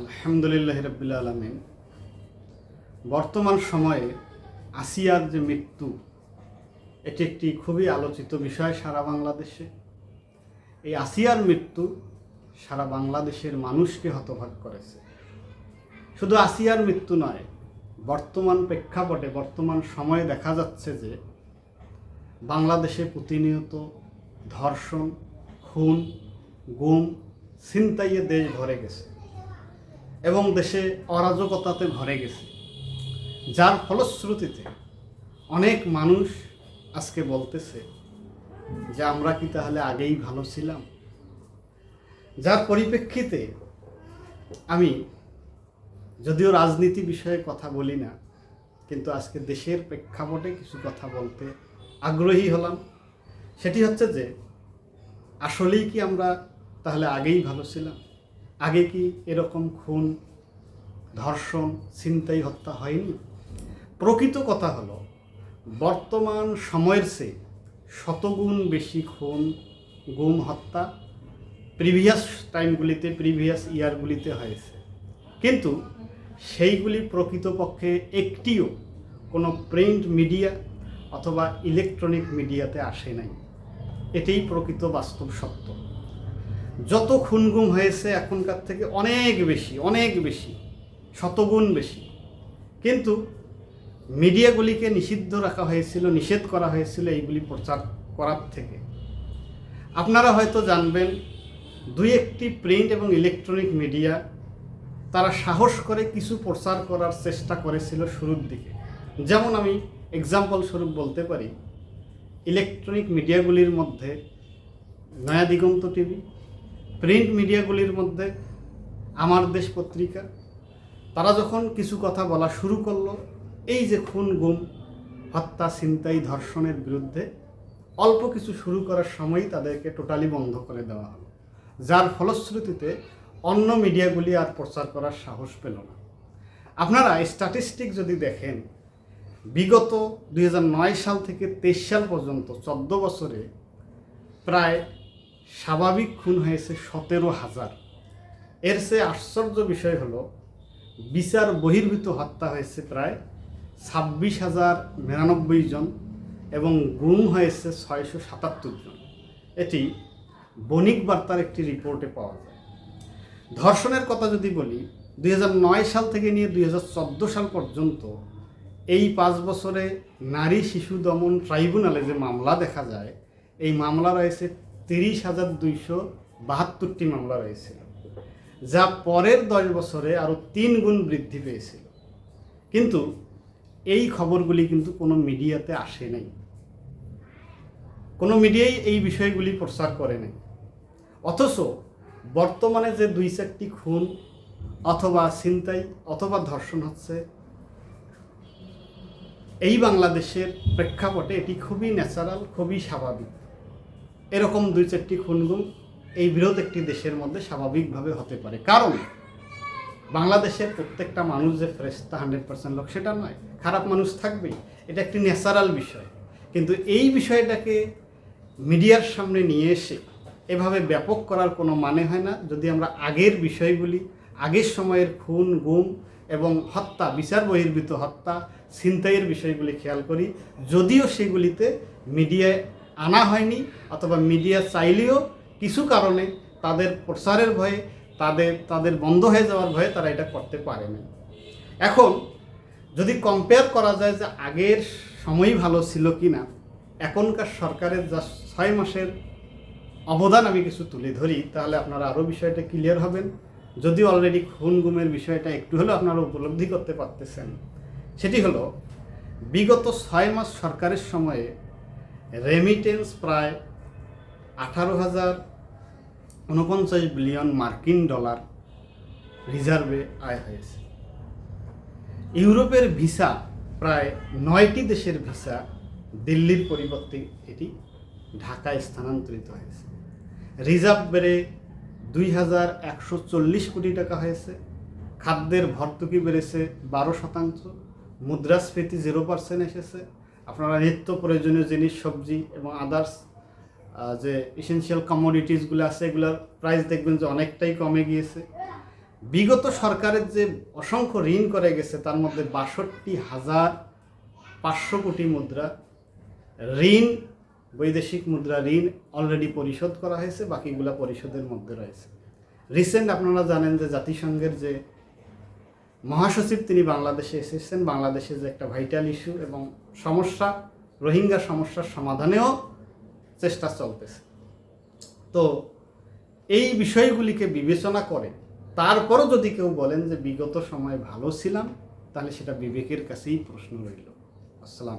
আলহামদুলিল্লাহ রবিল আলমিন। বর্তমান সময়ে আসিয়ার যে মৃত্যু, এটি একটি খুবই আলোচিত বিষয় সারা বাংলাদেশে। এই আসিয়ার মৃত্যু সারা বাংলাদেশের মানুষকে হতভাগ করেছে। শুধু আসিয়ার মৃত্যু নয়, বর্তমান প্রেক্ষাপটে, বর্তমান সময়ে দেখা যাচ্ছে যে বাংলাদেশে প্রতিনিয়ত ধর্ষণ, খুন, গুম, ছিনতাইয়ে দেশ ভরে গেছে। এবং দেশে অরাজকতাতে ভরে গেছে। যার ফলশ্রুতিতে অনেক মানুষ আজকে বলতেছে যে, আমরা কি তাহলে আগেই ভালো ছিলাম? যার পরিপ্রেক্ষিতে আমি যদিও রাজনীতি বিষয়ে কথা বলি না, কিন্তু আজকে দেশের প্রেক্ষাপটে কিছু কথা বলতে আগ্রহী হলাম। সেটি হচ্ছে যে, আসলেই কি আমরা তাহলে আগেই ভালো ছিলাম? আগে কি এরকম খুন, ধর্ষণ, ছিনতাই, হত্যা হয়নি? প্রকৃত কথা হলো, বর্তমান সময়ের চেয়ে শতগুণ বেশি খুন, গুম, হত্যা প্রিভিয়াস টাইমগুলিতে প্রিভিয়াস ইয়ারগুলিতে হয়েছে। কিন্তু সেইগুলি প্রকৃতপক্ষে একটিও কোনো প্রিন্ট মিডিয়া অথবা ইলেকট্রনিক মিডিয়াতে আসে নাই। এটাই প্রকৃত বাস্তব সত্য। যত খুনগুম হয়েছে এখনকার থেকে অনেক বেশি অনেক বেশি, শতগুণ বেশি। কিন্তু মিডিয়াগুলিকে নিষিদ্ধ রাখা হয়েছিল, নিষেধ করা হয়েছিল এইগুলি প্রচার করার থেকে। আপনারা হয়তো জানবেন, দুই একটি প্রিন্ট এবং ইলেকট্রনিক মিডিয়া তারা সাহস করে কিছু প্রচার করার চেষ্টা করেছিল শুরুর দিকে। যেমন আমি এক্সাম্পল স্বরূপ বলতে পারি, ইলেকট্রনিক মিডিয়াগুলির মধ্যে নয়া দিগন্ত টিভি প্রিন্ট মিডিয়াগুলির মধ্যে আমার দেশ পত্রিকা, তারা যখন কিছু কথা বলা শুরু করল, এই যে খুন, গুম, হত্যা, ছিনতাই, ধর্ষণের বিরুদ্ধে অল্প কিছু শুরু করার সময়ই তাদেরকে টোটালি বন্ধ করে দেওয়া হলো। যার ফলশ্রুতিতে অন্য মিডিয়াগুলি আর প্রচার করার সাহস পেল না। আপনারা স্ট্যাটিস্টিক যদি দেখেন, বিগত দু হাজার নয় সাল থেকে তেইশ সাল পর্যন্ত, চোদ্দ বছরে প্রায় স্বাভাবিক খুন হয়েছে সতেরো হাজার। এর চেয়ে আশ্চর্য বিষয় হলো, বিচার বহির্ভূত হত্যা হয়েছে প্রায় ছাব্বিশ হাজার নিরানব্বই জন এবং গুম হয়েছে ছয়শো সাতাত্তর জন। এটি বণিক বার্তার একটি রিপোর্টে পাওয়া যায়। ধর্ষণের কথা যদি বলি, দুই হাজার নয় সাল থেকে নিয়ে দুই হাজার চোদ্দ সাল পর্যন্ত এই পাঁচ বছরে নারী শিশু দমন ট্রাইব্যুনালে যে মামলা দেখা যায়, এই মামলা রয়েছে তিরিশ হাজার দুইশো বাহাত্তরটি মামলা রয়েছিল, যা পরের দশ বছরে আরও তিন গুণ বৃদ্ধি পেয়েছিল। কিন্তু এই খবরগুলি কিন্তু কোনো মিডিয়াতে আসে নাই। কোনো মিডিয়াই এই বিষয়গুলি প্রচার করে নাই। অথচ বর্তমানে যে দুই চারটি খুন অথবা ছিনতাই অথবা ধর্ষণ হচ্ছে, এই বাংলাদেশের প্রেক্ষাপটে এটি খুবই ন্যাচারাল, খুবই স্বাভাবিক। এরকম দুই চারটি খুনগুম এই বিরোধ একটি দেশের মধ্যে স্বাভাবিকভাবে হতে পারে। কারণ বাংলাদেশের প্রত্যেকটা মানুষ যে ফ্রেশতা হান্ড্রেড পার্সেন্ট লোক, সেটা নয়, খারাপ মানুষ থাকবেই। এটা একটি ন্যাচারাল বিষয়। কিন্তু এই বিষয়টাকে মিডিয়ার সামনে নিয়ে এসে এভাবে ব্যাপক করার কোনো মানে হয় না। যদি আমরা আগের বিষয়গুলি আগের সময়ের খুন, গুম এবং হত্যা, বিচার বহির্ভূত হত্যা, ছিনতাইয়ের বিষয়গুলি খেয়াল করি, যদিও সেগুলিতে মিডিয়ায় আনা হয়নি, অথবা মিডিয়া চাইলেও কিছু কারণে তাদের প্রচারের ভয়ে, তাদের তাদের বন্ধ হয়ে যাওয়ার ভয়ে তারা এটা করতে পারে না এখন, যদি কম্পেয়ার করা যায় যে আগের সময় ভালো ছিল কি না এখনকার সরকারের যা ছয় মাসের অবদান আমি কিছু তুলে ধরি, তাহলে আপনারা আরও বিষয়টা ক্লিয়ার হবেন। যদি অলরেডি খুন গুমের বিষয়টা একটু হলেও আপনারা উপলব্ধি করতে পারতেছেন, সেটি হলো, বিগত ছয় মাস সরকারের সময়ে রেমিটেন্স প্রায় আঠারো হাজার উনপঞ্চাশ বিলিয়ন মার্কিন ডলার রিজার্ভে আয় হয়েছে। ইউরোপের ভিসা প্রায় নয়টি দেশের ভিসা দিল্লির পরিবর্তে এটি ঢাকায় স্থানান্তরিত হয়েছে। রিজার্ভ বেড়ে দুই হাজার একশো চল্লিশ কোটি টাকা হয়েছে। খাদ্যের ভর্তুকি বেড়েছে বারো শতাংশ। মুদ্রাস্ফীতি জিরো পার্সেন্ট এসেছে। আপনারা নিত্য প্রয়োজনীয় জিনিস, সবজি এবং আদার্স যে এসেনশিয়াল কমোডিটিসগুলো আছে, এগুলোর প্রাইস দেখবেন যে অনেকটাই কমে গিয়েছে। বিগত সরকারের যে অসংখ্য ঋণ করে গেছে, তার মধ্যে বাষট্টি হাজার পাঁচশো কোটি মুদ্রা ঋণ, বৈদেশিক মুদ্রা ঋণ অলরেডি পরিশোধ করা হয়েছে, বাকিগুলা পরিশোধের মধ্যে রয়েছে। রিসেন্ট আপনারা জানেন যে জাতিসংঘের যে মহাসচিব তিনি বাংলাদেশে এসেছেন। বাংলাদেশে যে একটা ভাইটাল ইস্যু এবং সমস্যা, রোহিঙ্গা সমস্যার সমাধানেও চেষ্টা চলতেছে। তো এই বিষয়গুলিকে বিবেচনা করে, তারপরও যদি কেউ বলেন যে বিগত সময় ভালো ছিলাম, তাহলে সেটা বিবেকের কাছেই প্রশ্ন রইল। আসসালাম